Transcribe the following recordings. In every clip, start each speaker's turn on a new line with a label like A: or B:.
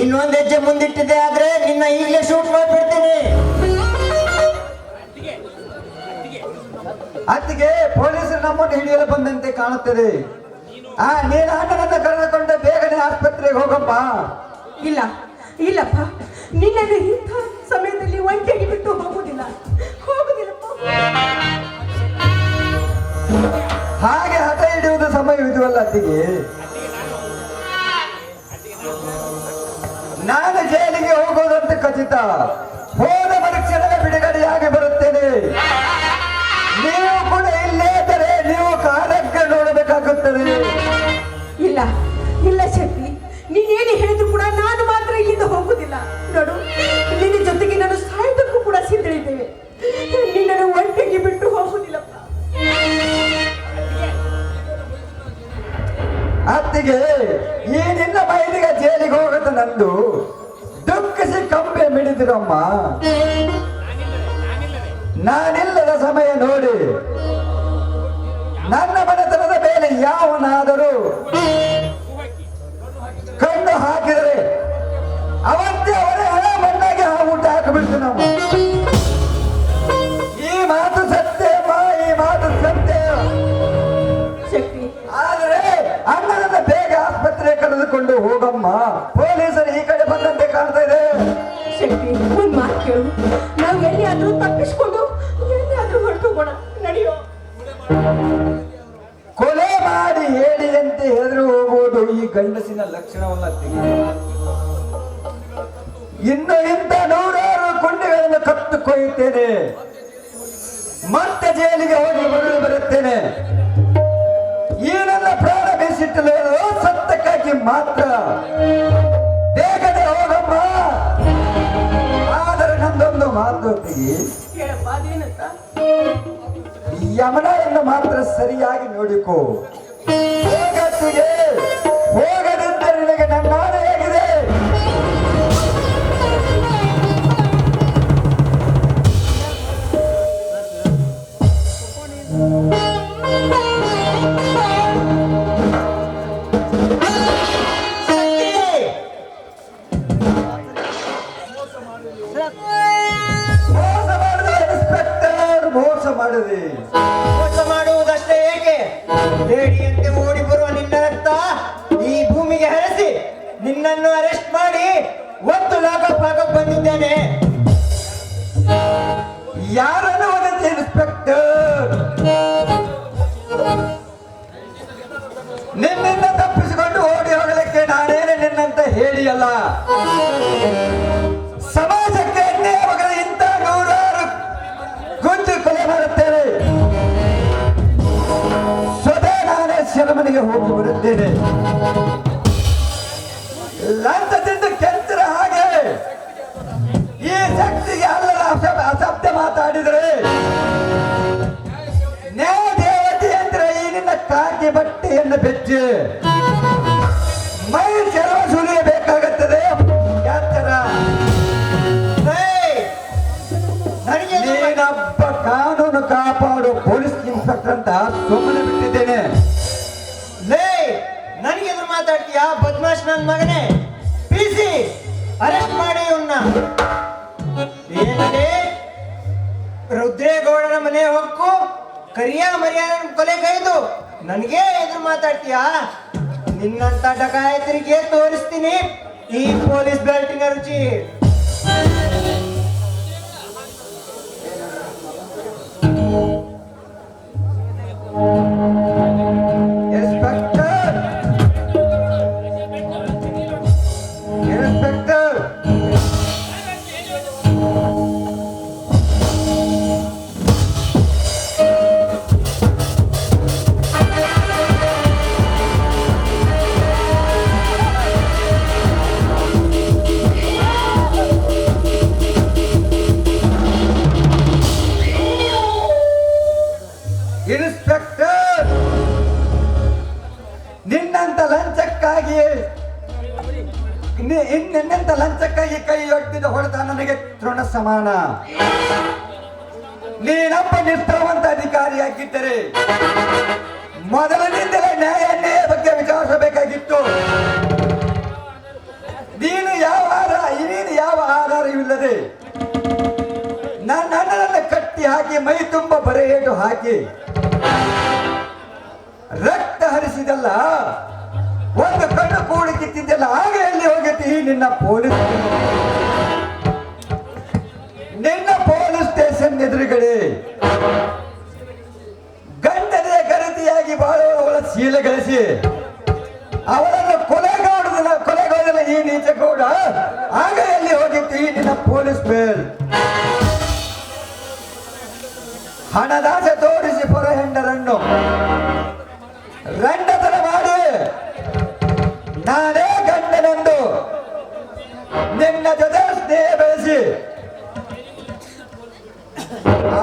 A: ಇನ್ನೊಂದ್ ಹೆಜ್ಜೆ ಮುಂದಿಟ್ಟಿದೆ ಆದ್ರೆ ನಿನ್ನ ಈಗಲೇ ಶೂಟ್ ಮಾಡ್ಬಿಡ್ತೀನಿ.
B: ಅತ್ತಿಗೆ ಪೊಲೀಸರು ನಮ್ಮನ್ನು ಹಿಡಿಯಲು ಬಂದಂತೆ ಕಾಣುತ್ತದೆ. ಆ ನೀನು ಅಣ್ಣನನ್ನ ಕರೆದುಕೊಂಡು ಬೇಗನೆ ಆಸ್ಪತ್ರೆಗೆ ಹೋಗಪ್ಪ.
C: ಇಲ್ಲ ಇಲ್ಲಪ್ಪ. ನಿನ್ನನ್ನು ಇಂಥ ಸಮಯದಲ್ಲಿ ಒಂಟಿಯಾಗಿ ಬಿಟ್ಟು ಹೋಗುದಿಲ್ಲ ಹೋಗುದಿಲ್ಲಪ್ಪ
B: ಹಾಗೆ ಹಠ ಹಿಡಿಯುವುದು ಸಮಯವಿದೆಯಲ್ಲ ಅತ್ತಿಗೆ. ನಾನು ಜೈಲಿಗೆ ಹೋಗೋದಂತ ಖಚಿತ. ಹೋದ ಮರುಕ್ಷಣವೇ ಬಿಡುಗಡೆಯಾಗಿ ಬರುತ್ತೇನೆ. ನೀವು ಕೂಡ ಇಲ್ಲೇ ಇದ್ದರೆ ನೀವು ಕಾಲಕ್ಕೆ ನೋಡಬೇಕಾಗುತ್ತದೆ.
C: ಇಲ್ಲ ಇಲ್ಲ ಶಕ್ತಿ ನೀನೇನು ಹೇಳಿದ್ರು ಕೂಡ ನಾನು ಮಾತ್ರ ಇಲ್ಲಿಂದ ಹೋಗುದಿಲ್ಲ ನೋಡು ನಿನ್ನ ಜೊತೆಗೆ ನಾನು ಸಾಯೋದಕ್ಕೂ ಕೂಡ ಸಿದ್ಧರಿದ್ದೇವೆ. ನಿನ್ನನ್ನು ಒಂಟಿಗೆ ಬಿಟ್ಟು ಹೋಗುದಿಲ್ಲಪ್ಪ
B: ಅತ್ತಿಗೆ ನಂದು ದುಃಖಿಸಿ ಕಂಬೆ ಮಿಡಿದಿರಮ್ಮ. ನಾನಿಲ್ಲದ ಸಮಯ ನೋಡಿ. ನನ್ನ ಮನೆತನದ ಮೇಲೆ ಯಾವನಾದರೂ
C: ಶಕ್ತಿ ಒಂದು ಮಾತು ಕೇಳು. ನಾವು ಎಲ್ಲಿಯಾದ್ರೂ ತಪ್ಪಿಸ್ಕೊಂಡು ಎಲ್ಲಿಯಾದ್ರೂ ಹೊರಟೋಗೋಣ. ನಡೆಯೋ
B: ಕೊಲೆ ಮಾಡಿ ಅಂತ ಹೆದರು ಹೋಗುವುದು ಈ ಗಂಡಸಿನ ಲಕ್ಷಣವನ್ನ. ಇನ್ನು ಇಂಥ ನೂರಾರು ಕೊಂಡಿಗಳನ್ನು ಕತ್ತು ಕೊಯ್ಯುತ್ತೇನೆ. ಮತ್ತೆ ಜೈಲಿಗೆ ಹೋಗಿ ಮರಳಿ ಬರುತ್ತೇನೆ. ಈ ನನ್ನ ಪ್ರಾಣ ಸತ್ತಕ್ಕಾಗಿ ಮಾತ್ರ. ನಂದೊಂದು ಯಮನ ತಿಳಿ.
C: ಹೇಳಪ್ಪ ಅದೇನಂತ
B: ಯಮನನ್ನು ಮಾತ್ರ ಸರಿಯಾಗಿ ನೋಡಿಕೋ. ಹೋಗತ್ತಿಗೆ ಹೋಗದಿದ್ದರೆ ನಿನಗೆ ನನ್ನ ಹೇಗಿದೆ?
A: ಹಾಕಕ್ ಬಂದಿದ್ದೇನೆ
B: ಯಾರನ್ನು ವದಂತಿ ಇನ್ಸ್ಪೆಕ್ಟರ್ ನಿನ್ನಿಂದ ತಪ್ಪಿಸಿಕೊಂಡು ಓಡಿ ಹೋಗಲಿಕ್ಕೆ ನಾನೇನೆ ನಿನ್ನಂತ ಹೇಳಿಯಲ್ಲ. ಸಮಾಜಕ್ಕೆ ಅನ್ಯಾಯ ಮಗನ ಇಂಥ ನೂರಾರು ಗುಂಜು ಕೊಲೆ ಮಾಡುತ್ತೇನೆ. ಸ್ವತಃ ನಾನೇ ಶರಮನಿಗೆ ಹೋಗಿ ಬರುತ್ತೇನೆ. ಲಂಚ ತಿಂದು ಬೆಚ್ಚಿ ಮೈ
A: ಚಲೋ ಸುರಿಯಬೇಕಾಗುತ್ತದೆ. ಯಾತರ?
B: ನೀನೊಬ್ಬ ಕಾನೂನು ಕಾಪಾಡು ಪೊಲೀಸ್ ಇನ್ಸ್ಪೆಕ್ಟರ್ ಅಂತ ಸುಮ್ಮನೆ ಬಿಟ್ಟಿದ್ದೇನೆ.
A: ಲೇ ನನಗೆ ಎದುರು ಮಾತಾಡ್ತೀಯಾ? ಬದ್ಮಾಶ್ ನನ್ ಮಗನೇ. ಪಿಸಿ! ಅರೆಸ್ಟ್ ಮಾಡಿ ಇವನ್ನ ಏನದೇ ರುದ್ರೇಗೌಡನ ಮನೆ ಹೊಕ್ಕು ಕರಿಯ ಮರ್ಯಾದ ಕೊಲೆಗೈದು ನನಗೆ ಎದುರು ಮಾತಾಡ್ತೀಯಾ? ನಿನ್ನಂತ ಡಕಾಯತರಿಗೆ ತೋರಿಸ್ತೀನಿ. ಈ ಪೊಲೀಸ್ ಬೆಲ್ಟಿನ ರುಚಿ.
B: ನಿನ್ನಂತ ಲಂಚಕ್ಕಾಗಿ ಕೈ ಒಡ್ಡಿದ ಹೊಡೆತ ನನಗೆ ತೃಣ ಸಮಾನ? ನೀನಪ್ಪ ನಿಷ್ಠಾವಂತ ಅಧಿಕಾರಿಯಾಗಿದ್ದರೆ ಮೊದಲಿನಿಂದಲೇ ನ್ಯಾಯ ಬಗ್ಗೆ ವಿಚಾರಿಸಬೇಕಾಗಿತ್ತು ನೀನು ಯಾವ ಯಾವ ಆಧಾರವಿಲ್ಲದೆ ನನ್ನ ಅಣ್ಣನನ್ನ ಕಟ್ಟಿ ಹಾಕಿ, ಮೈ ತುಂಬ ಬರೆಯೇಟು ಹಾಕಿ, ರಕ್ತ ಹರಿಸಿದಲ್ಲ ಕಿತ್ತಿದ್ದಲ್ಲ ಆಗ ಎಲ್ಲಿ ಹೋಗೈತಿ ನಿನ್ನ ಪೊಲೀಸ್ ನಿನ್ನ ಪೊಲೀಸ್ ಸ್ಟೇಷನ್ ಎದುರುಗಡೆ. ಗಂಡನೇ ಗರತಿಯಾಗಿ ಬಾಳುವವಳ ಶೀಲ ಗಳಿಸಿ, ಅವಳನ್ನು ಕೊಲೆಗಾಡುದಿಲ್ಲ ಕೊಲೆಗಾಡಲ್ಲ ಈ ನೀಚ ಕೂಡ ಆಗ ಎಲ್ಲಿ ಹೋಗಿತ್ತು ನಿನ್ನ ಪೊಲೀಸ್ ಬೇಲ್ ಹಣದಾಸೆ ತೋರಿಸಿ ಪೊರ ಹೆಂಡರನ್ನು. ಮಾಡಿ ನಾನೇ ಗಂಡನೆಂದು ನಿನ್ನ ಜೊತೆ ಸ್ನೇಹ ಬೆಳೆಸಿ.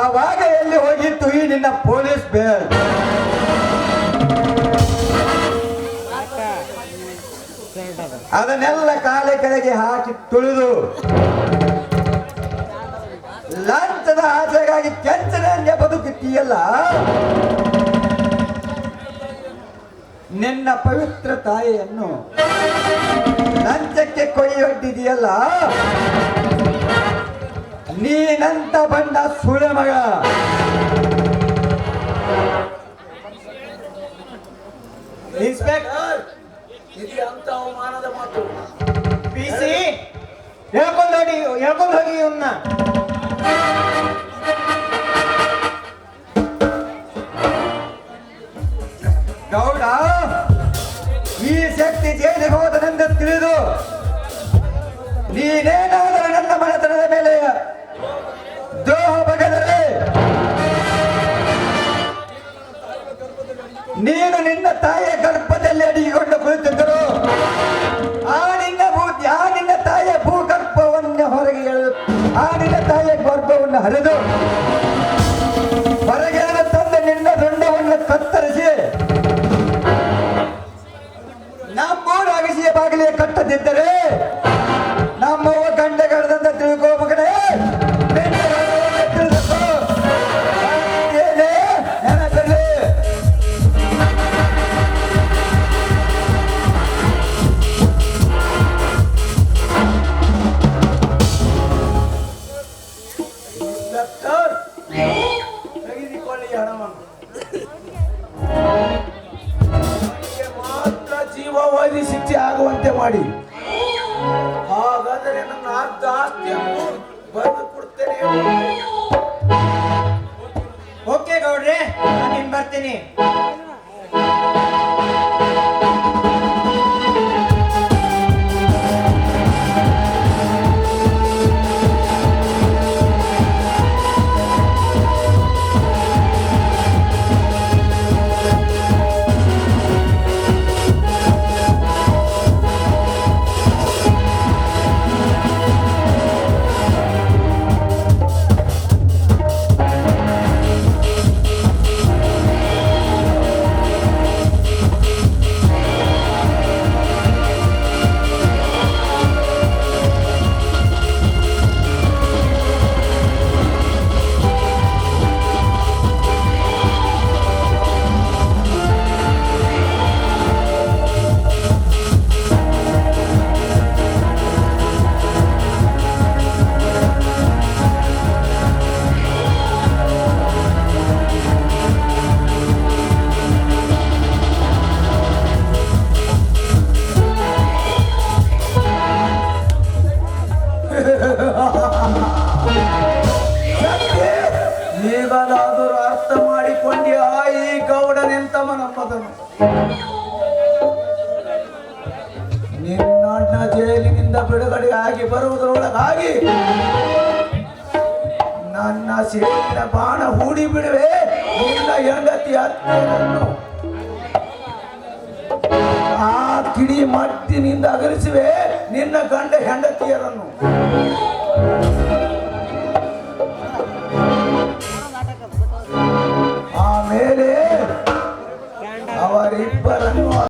B: ಆವಾಗ ಎಲ್ಲಿ ಹೋಗಿತ್ತು ಈ ನಿನ್ನ ಪೊಲೀಸ್ ಬೇರ್ ಅದನ್ನೆಲ್ಲ ಕಾಲೆ ಕೆಳಗೆ ಹಾಕಿ ತುಳಿದು ಲಂಚದ ಆಸೆಗಾಗಿ ಕೆಂಚನೆ ಬದುಕುತ್ತೀಯಲ್ಲ? ನಿನ್ನ ಪವಿತ್ರ ತಾಯಿಯನ್ನು ನಂಜಕ್ಕೆ ಕೊಯ್ಯೊಡ್ಡಿದೆಯಲ್ಲ? ನೀನಂತ ಬಂದ ಸುಳೆ ಮಗ.
A: ಇನ್ಸ್ಪೆಕ್ಟರ್.
D: ಇದು ಅಂತ ಅವಮಾನದ ಮಾತು?
A: P C. ಹೇಳ್ಕೊಂಡು ಹೋಗಿ ಹೇಳ್ಕೊಂಡು ಹೋಗಿ ಇವನ್ನ
B: ಗೌಡ, ಈ ಶಕ್ತಿ ಜೈಲಿಗೆ ಹೋದನೆಂದು ತಿಳಿದು ನೀನೇನಾದರೂ ನನ್ನ ಮನೆತನದ ಮೇಲೆ ದ್ರೋಹ ಬಗೆದರೆ ನೀನು ನಿನ್ನ ತಾಯಿಯ ಗರ್ಭದಲ್ಲಿ ಅಡಿಕೊಂಡು ಕುಳಿತಿದ್ದರು ಆ ನಿನ್ನ ಭೂ ಆ ನಿನ್ನ ತಾಯಿಯ ಭೂಗರ್ಭವನ್ನು ಹೊರಗೆ ಎಳೆದು, ಆ ನಿನ್ನ ತಾಯಿಯ ಗರ್ಭವನ್ನು ಹರಿದು
A: ನಾನು ಇನ್ ಅರ್ಥ
D: ಈಗಲಾದರೂ ಆ ಈ ಗೌಡನೆಂತ ಮನಪದನು ನಿನ್ನ ಜೈಲಿನಿಂದ ಬಿಡುಗಡೆ ಆಗಿ ಬರುವುದರೊಳಗಾಗಿ ನನ್ನ ಸೇರಿನ ಬಾಣ ಹೂಡಿ ಬಿಡುವೆ. ನಿನ್ನ ಹೆಂಡತಿ ಅತ್ತೆಯನ್ನು ಆ ಕಿಡಿ ಮಟ್ಟಿನಿಂದ ಅಗಲಿಸುವೆ. ನಿನ್ನ ಗಂಡ ಹೆಂಡತಿಯರನ್ನು. برنوا